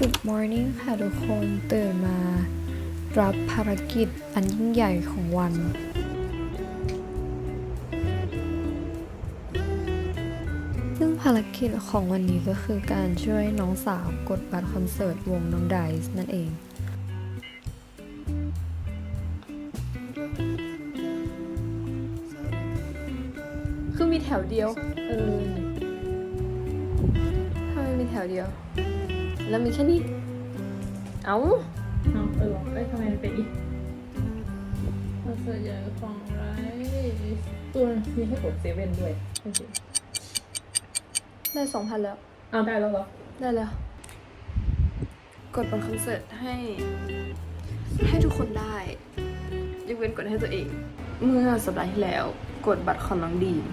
Good morning ค่ะทุกคนตื่นมารับภารกิจอันยิ่งใหญ่ของวัน ซึ่งภารกิจของวันนี้ก็คือการช่วยน้องสาวกดบัตรคอนเสิร์ตวงน้องไดส์นั่นเองคือมีแถวเดียว เออทำไมมีแถวเดียว แล้วมีแค่นี้ เอ้าเอาเออเอ้ยทำไมมันเป็นอีกคอนเสิร์ตใหญ่ของไรตัวมีให้กดเซเว่นด้วยโอเคได้สองพันแล้ว เอาได้แล้วเหรอ ได้แล้ว กดบัตรคอนเสิร์ตให้ ให้ทุกคนได้ยกเว้นกดให้ตัวเอง เมื่อสัปดาห์ที่แล้ว กดบัตรของน้องดีม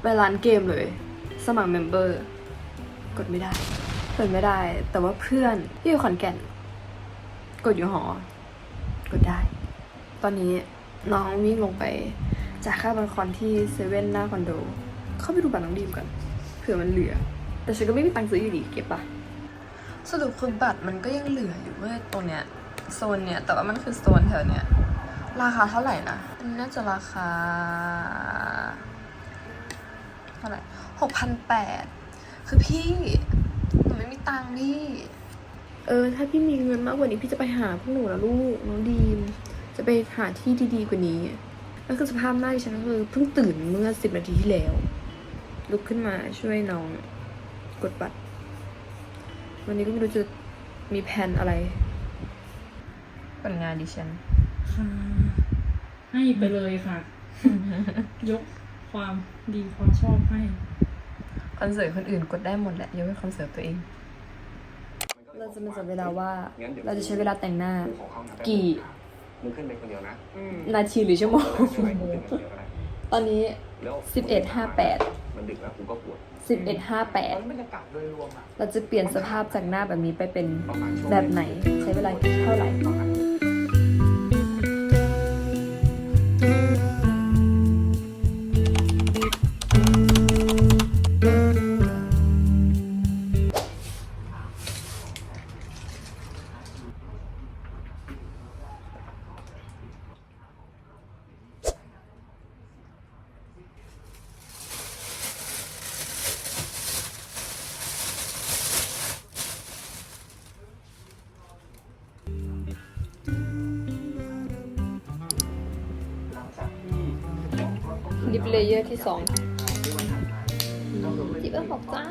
ไปร้านเกมเลย สมัครเมมเบอร์ กดไม่ได้ เปิดไม่ได้ แต่ว่าเพื่อนที่อยู่ขอนแก่น กดอยู่หอ กดได้ ตอนนี้น้องวิ่งลงไปจ่ายค่าบัตรคอนที่เซเว่นหน้าคอนโด เข้าไปดูบัตรน้องดีมกันเผื่อมันเหลือ แต่ฉันก็ไม่มีตังค์ซื้ออยู่ดีเก็บปะสรุปคือบัตรมันก็ยังเหลืออยู่เว้ยตรงเนี้ยโซนเนี้ยแต่ว่ามันคือโซนแถวเนี้ยราคาเท่าไหร่นะนน่าจะราคาเท่าไหร่หกพันแปดคือพี่ ตังค์พี่เออ ถ้าพี่มีเงินมากกว่านี้พี่จะไปหาพวกหนูแล้วลูกน้องดีม จะไปหาที่ดีๆกว่านี้ แล้วคือสภาพหน้าดิฉันก็คือเพิ่งตื่นเมื่อสิบนาทีที่แล้ว ลุกขึ้นมาช่วยน้องกดบัตร วันนี้ก็ไม่รู้จะมีแผนอะไรผลงานดิฉัน ค่ะ ให้ไปเลยค่ะ ยกความดีความชอบให้ คอนเสิร์ตคนอื่นกดได้หมดแหละยกเว้นคอนเสิร์ตตัวเอง เราจะมาจับเวลาว่าเราจะใช้เวลาแต่งหน้า กี่มึงขึ้นไปคนเดียวนะนาทีหรือชั่วโมงช่วยมึงขึ้นไปคนเดียวก็ได้ตอนนี้แล้วสิบเอ็ดห้าแปดมันดึกแล้วกูก็ปวดสิบเอ็ดห้าแปดบรรยากาศโดยรวมอะเราจะเปลี่ยนสภาพจากหน้าแบบนี้ไปเป็นประมาณช่วงแบบไหนใช้เวลาเท่าไหร่ เลเยอร์ที่สองจิบเอฟบอกจ้า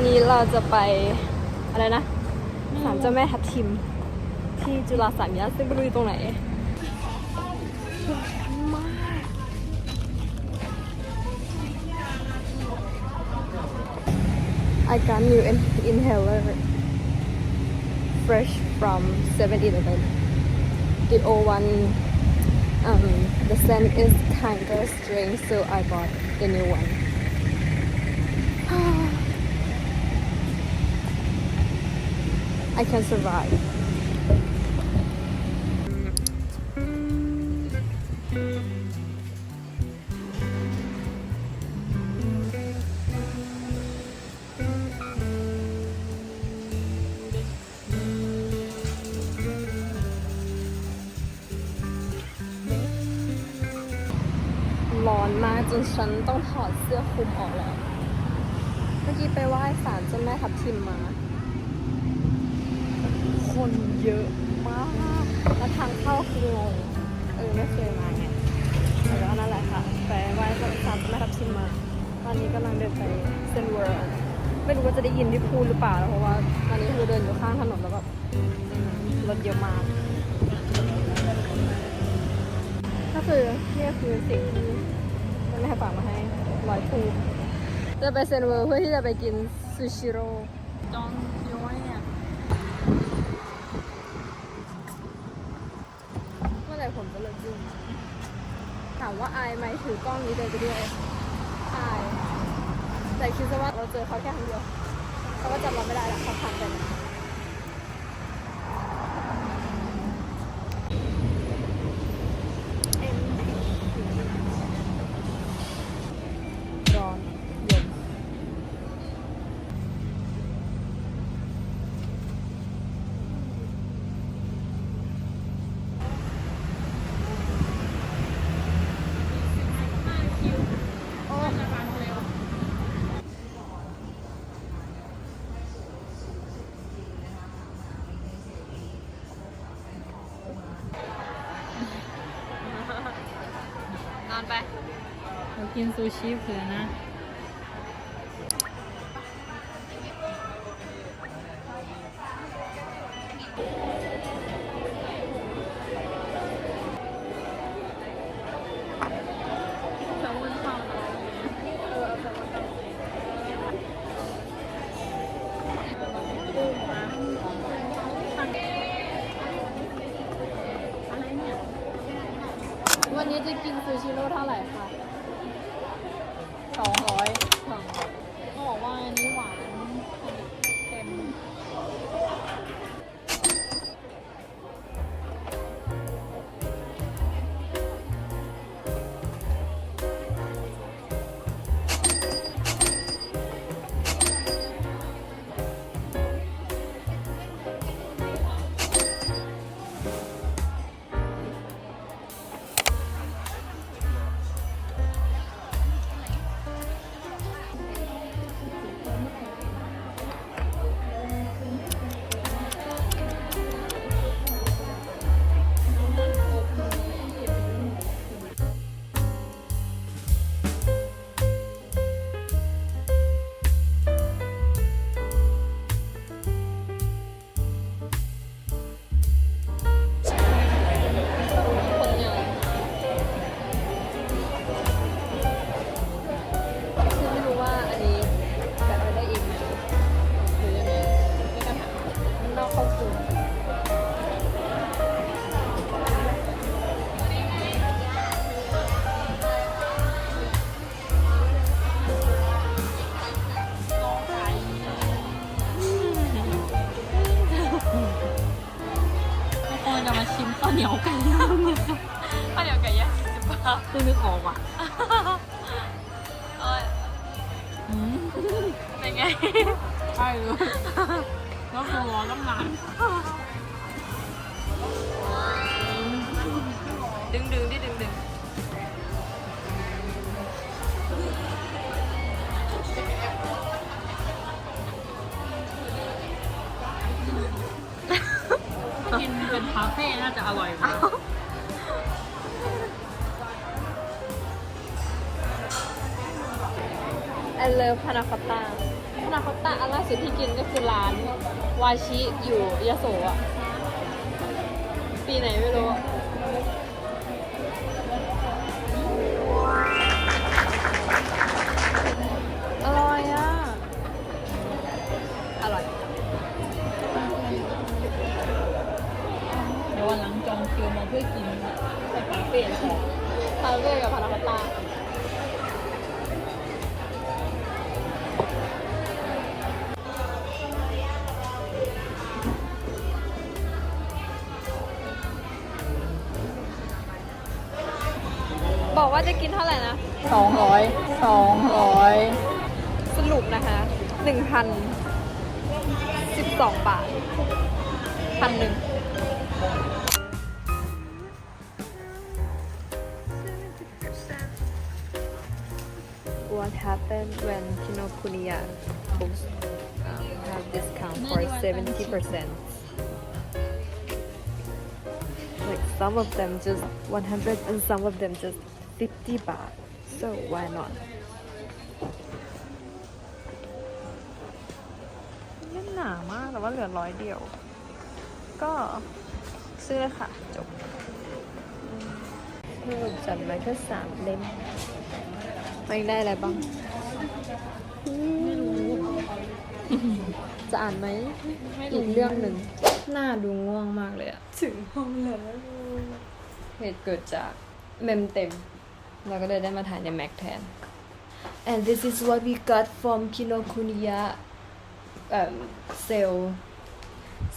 วันนี้เราจะไปอะไรนะศาลเจ้าแม่ทับทิม ที่จุฬาสามย่านซึ่งไม่รู้อยู่ตรงไหนมาก I got new in inhaler fresh from 7-Eleven. The old one, um, the scent is kinda strange, so I bought the new one. I can survive. ร้อนมากจนฉันต้องถอดเสื้อคลุมออกแล้ว เมื่อกี้ไปไหว้ศาลเจ้าแม่ทับทิมมา คนเยอะมาก แล้วทางเข้าคืองงเออไม่เคยมาไงแต่ก็นั่นแหละค่ะไปไหว้ศาลเจ้าแม่ทับทิมมา ตอนนี้กำลังเดินไปเซนเวิร์ไม่รู้ว่าจะได้ยินที่พูดหรือเปล่า เพราะว่าตอนนี้คือเดินอยู่ข้างถนนแล้วแบบรถเยอะมากก็คือนี่คือสิ่งที่แมันให้ฝากมาให้ร้อยภูจะไปเซนเวอร์เพื่อที่จะไปกินซูชิโร่ จองคิวไว้เนี่ย เมื่อไหร่มจะเลิกยุ่งถามว่าอายไหมถือกล้องนี้เดินไปด้วยอาย แต่คิดซะว่าเราเจอเขาแค่ครั้งเดียวเขาก็จำเราไม่ได้แล้วเขาผ่านไปแล้ว กินซูชิเผื่อนะวันนี้จะกินซูชิโร่เท่าไหร่คะ เหนียวไก่ย่างเนี่ยข้าวเหนียวไก่ย่างสิบบาทคือนึกออกอะเอ้ยอืมเป็นไง ใช่เลยแล้วคือรอตั้งนานาเฟ่น่าจะอร่อยกว่าไอเลิฟพานาคอตต้าพานาคอตต้าอันล่าสุดที่กินก็คือร้าน วาชิอยู่ยโสอะปีไหนไม่รู้ ไปคาเฟ่แล้วออกคาเฟ่กับพานาคอตต้าบอกว่าจะกินเท่าไหร่นะ สองร้อยสองร้อยสรุปนะคะหนึ่งพันสิบสองบาทพันหนึ่ง What happened when Kinokuniya books um, have discount for 70%? Like some of them just 100 and some of them just 50 baht. So why not? หนามากแต่ว่าเหลือร้อยเดียว ก็ซื้อเลยค่ะ จบสรุปจัดมาแค่สามเล่ม ไม่ได้อะไรบ้าง ไม่รู้ จะอ่านไหมไม่อีรู้กเรื่องหนึ่ง หน้าดูง่วงมากเลยอะถึงห้องแล้วเหตุเกิดจากเมมเต็ม เราก็เลยได้มาถ่ายใน Mac แทน and this is what we got from Kinokuniya um, sale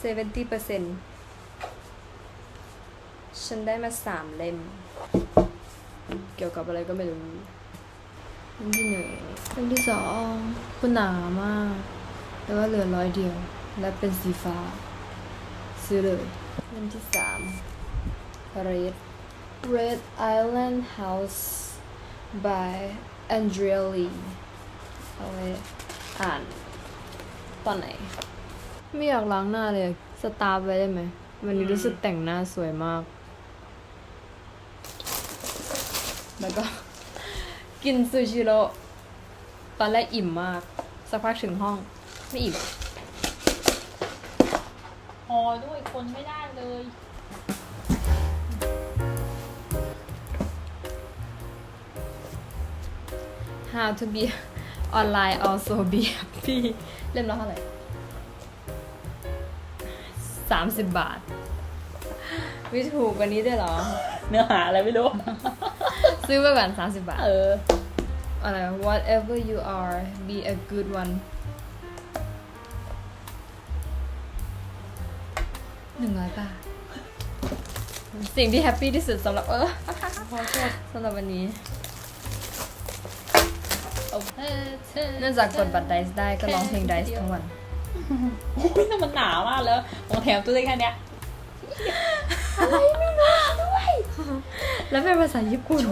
70%ฉันได้มาสามเล่ม เกี่ยวกับอะไรก็ไม่รู้ เล่มที่หนึ่งเล่มที่สองคุณหนามาก แต่ว่าเหลือร้อยเดียว และเป็นสีฟ้า ซื้อเลยเล่มที่สาม Red Red Island House by Andrea Lee เอาไว้อ่าน ตอนไหน ไม่อยากล้างหน้าเลย สตาร์ไว้ได้ไหม วันนี้รู้สึกแต่งหน้าสวยมาก แล้วก็ กินซูชิโร่ตอนแรกอิ่มมาก สักพักถึงห้อง ไม่อิ่ม พอด้วยคนไม่ได้เลย How to be online also be happy เล่มละเท่าไหร่สามสิบบาทไม่ถูกกว่านี้ได้เหรอ เนื้อหาอะไรไม่รู้ ซื้อไปก่อนสามสิบบาท เออ อะไร whatever you are be a good one หนึ่งร้อยบาท สิ่งที่แฮปปี้ที่สุดสำหรับเออพอโทษสำหรับวันนี้เอาเธอเธอเนื่องจากกดบัตรไดซ์ได้ก็ร้องเพลงไดซ์ทั้งวัน โอ้ยแต่มันหนามากแล้วของแถมตัวได้แค่เนี้ย แล้วเป็นภาษาญี่ปุ่น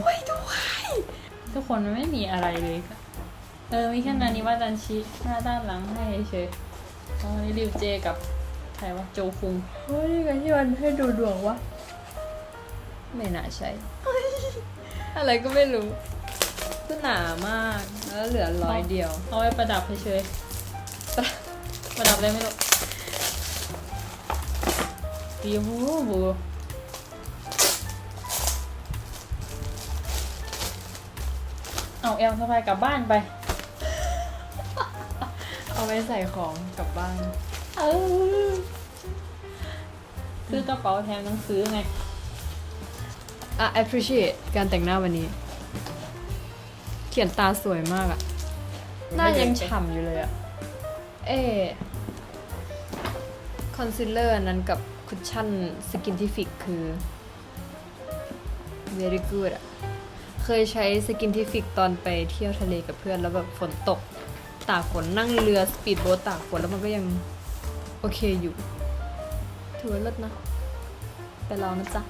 ทุกคนมันไม่มีอะไรเลย เออ มีแค่นานิวาจันชิหน้าด้านหลังให้เฉยอ๋อนี่ริวเจกับใครวะโจคุงเฮ้ยกันที่วันให้ดูดวงวะ ไม่น่าใช่ อะไรก็ไม่รู้ก็หนามาก แล้วเหลือร้อยเดียว เอาไว้ประดับเฉยๆประประดับอะไรไม่รู้ดีโอ้โห เอาแอลสบายกลับบ้านไป เอาไว้ใส่ของกลับบ้าน เออซื้อกระเป๋าแถมหนังสือไง อะ appreciate การแต่งหน้าวันนี้ เขียนตาสวยมากอะหน้ายังฉ่ำอยู่เลยอะเอคอนซีลเลอร์นั้นกับคุชชั่นสกินทิฟิกคือ very good อะ เคยใช้สกินทิฟิกตอนไปเที่ยวทะเลกับเพื่อนแล้วแบบฝนตกตากฝนนั่งเรือสปีดโบ๊ทตากฝนแล้วมันก็ยังโอเคอยู่ ถือว่าเลิศนะ ไปลองนะจ๊ะ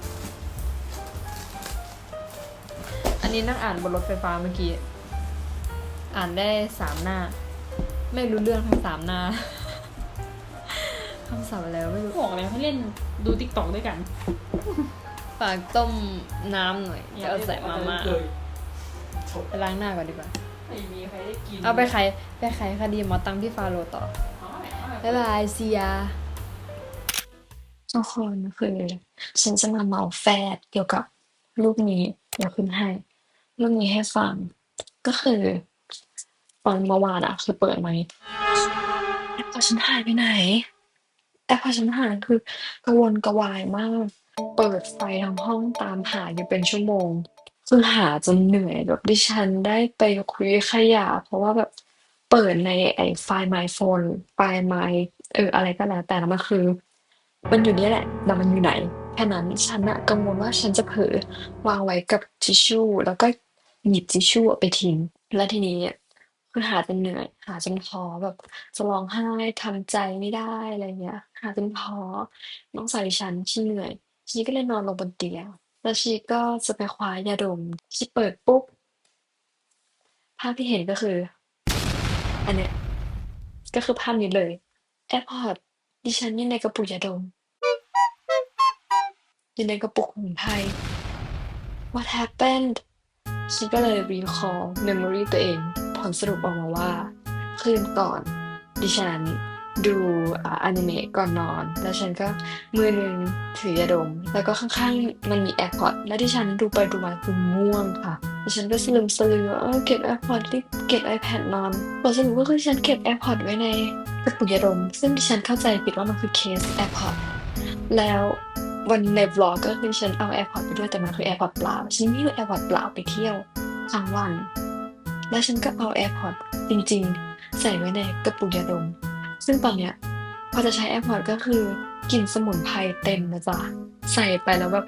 อันนี้นั่งอ่านบนรถไฟฟ้าเมื่อกี้ อ่านได้สามหน้า ไม่รู้เรื่องทั้งสามหน้าคำศัพท์อะไรวไม่รู้ บอกเลยให้เล่นดูติ๊กต็อกด้วยกัน ฝากต้มน้ำหน่อย จะเอาใส่มาม่าไปล้างหน้าก่อนดีกว่า ไม่มีใครได้กินเอาไปขายไปขายคดีหมอตังที่ฟาโรห์ต่อบ๊ายบายซียาทุกคนคือฉันจะมาเมาแฟดเกี่ยวกับรูปนี้เดี๋ยวขึ้นให้รูปนี้ให้ฟัง ก็คือตอนเมื่อวานอะคือเปิดมาแอปพอฉันหายไปไหนแอปพอฉันหายคือกระวนกระวายมาก เปิดไฟทั้งห้องตามหาอยู่เป็นชั่วโมง คือหาจนเหนื่อยแบบดิฉันได้ไปคุยขยะ เพราะว่าแบบเปิดในไอ้ไฟล์ My Phone ไฟล์ My เอออะไรก็แล้วแต่แล้วมันคือ มันอยู่นี่แหละแต่มันอยู่ไหน แค่นั้นฉันอะกังวลว่าฉันจะเผลอวางไว้กับทิชชู่ แล้วก็หยิบทิชชู่ไปทิ้งแล้วทีนี้คือหาจนเหนื่อย หาจนท้อแบบจะร้องไห้ทำใจไม่ได้อะไรเงี้ย หาจนท้อน้องสาวดิฉันที่เหนื่อย ชีก็เลยนอนลงบนเตียง แล้วชีก็จะไปคว้ายาดมชีเปิดปุ๊บ ภาพที่เห็นก็คือ อันเนี้ยก็คือภาพนี้เลยแอร์พอร์ตดิฉันอยู่ในกระปุกยาดมอยู่ในกระปุกสมุนไพร What happened ฉันก็เลย recall memory ตัวเอง ผลสรุปออกมาว่า คืนก่อน ดิฉัน ดูอ่าอนิเมะก่อนนอน แล้วฉันก็มือหนึ่งถือยาดม แล้วก็ข้างๆ มันมี AirPods แล้วที่ฉันดูไปดูมาคือง่วงค่ะแล้วฉันก็สลึมสลือว่าเอเก็บ AirPods รีบเก็บ iPad นอนผลสรุปก็คือฉันเก็บ AirPods ไว้ในกระปุกยาดม ซึ่งดิฉันเข้าใจผิดว่ามันคือเคส AirPods แล้ววันในวล็อกก็คือฉันเอา AirPods ไปด้วยแต่มันคือ AirPods เปล่าฉันไม่เอา AirPods เปล่าไปเที่ยวทั้งวัน แล้วฉันก็เอา AirPods จริงๆ ใส่ไว้ในกระปุกยาดม ซึ่งตอนเนี้ยพอจะใช้ AirPods ก็คือกลิ่นสมุนไพรเต็มนะจ๊ะใส่ไปแล้วแบบ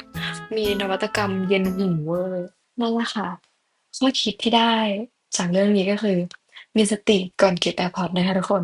มีนวัตกรรมเย็นหูเวอร์นั่นแหละค่ะข้อคิดที่ได้จากเรื่องนี้ก็คือ มีสติก่อนเก็บ AirPods นะคะทุกคน